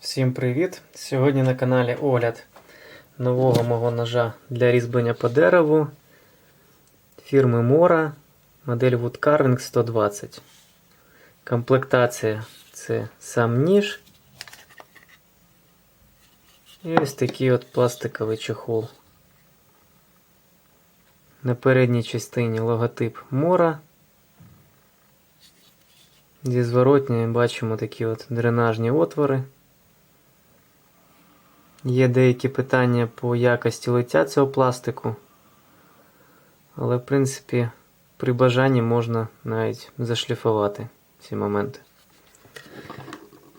Всім привіт! Сьогодні на каналі огляд нового мого ножа для різьблення по дереву фірми Mora, модель Wood Carving 120. Комплектація це сам ніж. І ось такий от пластиковий чохол. На передній частині логотип Mora. Зі зворотньої бачимо такі от дренажні отвори. Є деякі питання по якості лиття цього пластику. Але, в принципі, при бажанні можна навіть зашліфувати ці моменти.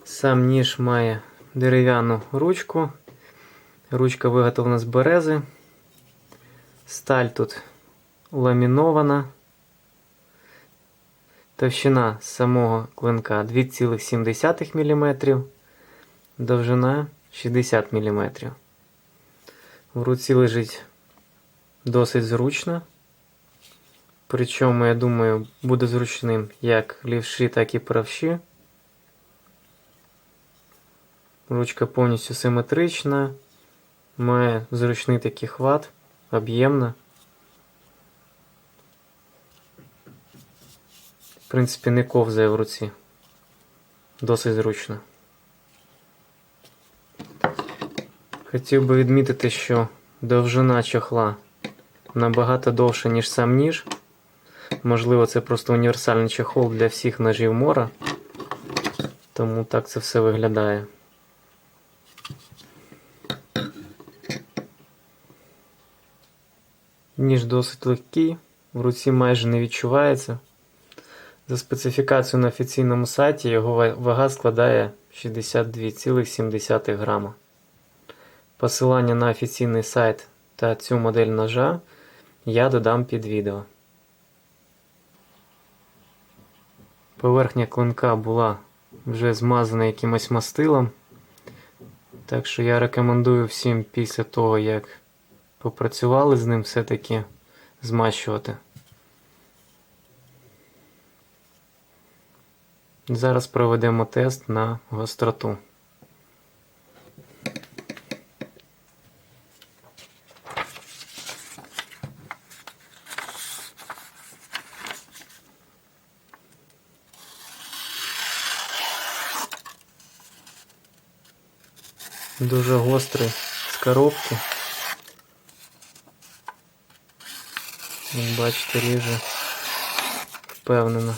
Сам ніж має дерев'яну ручку. Ручка виготовлена з берези. Сталь тут ламінована. Товщина самого клинка 2,7 мм. Довжина 60 мм. В руці лежить досить зручно. Причому, я думаю, буде зручним як лівші, так і правші. Ручка повністю симетрична, має зручний такий хват, об'ємна. В принципі, не ковзає в руці. Досить зручно. Хотів би відмітити, що довжина чохла набагато довша, ніж сам ніж. Можливо, це просто універсальний чохол для всіх ножів мора. Тому так це все виглядає. Ніж досить легкий, в руці майже не відчувається. За специфікацією на офіційному сайті його вага складає 62,7 грама. Посилання на офіційний сайт та цю модель ножа я додам під відео. Поверхня клинка була вже змазана якимось мастилом. Так що я рекомендую всім після того, як попрацювали з ним, все-таки змащувати. Зараз проведемо тест на гостроту. Дуже гострий з коробки. Як бачите, ріже впевнено.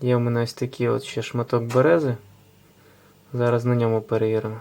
Є в мене ось такий от ще шматок берези. Зараз на ньому перевіримо.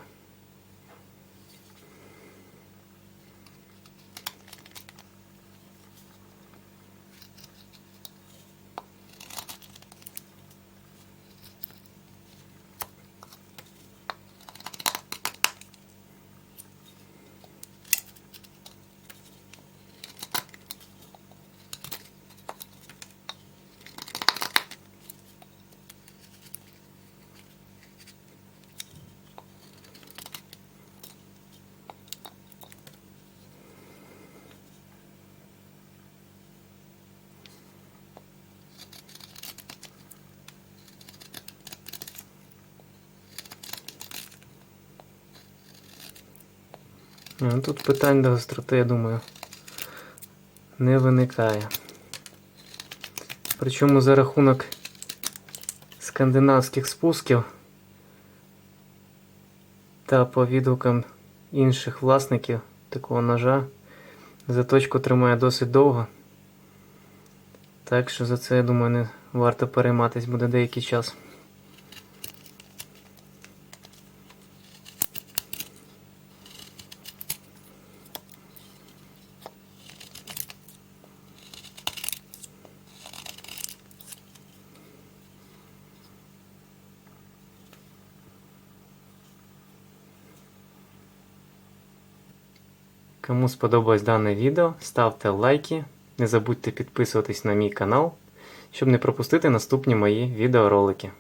Тут питань до гостроти, я думаю, не виникає. Причому за рахунок скандинавських спусків та по відгукам інших власників такого ножа заточку тримає досить довго. Так що за це, я думаю, не варто перейматись буде деякий час. Кому сподобалось дане відео, ставте лайки, не забудьте підписуватись на мій канал, щоб не пропустити наступні мої відеоролики.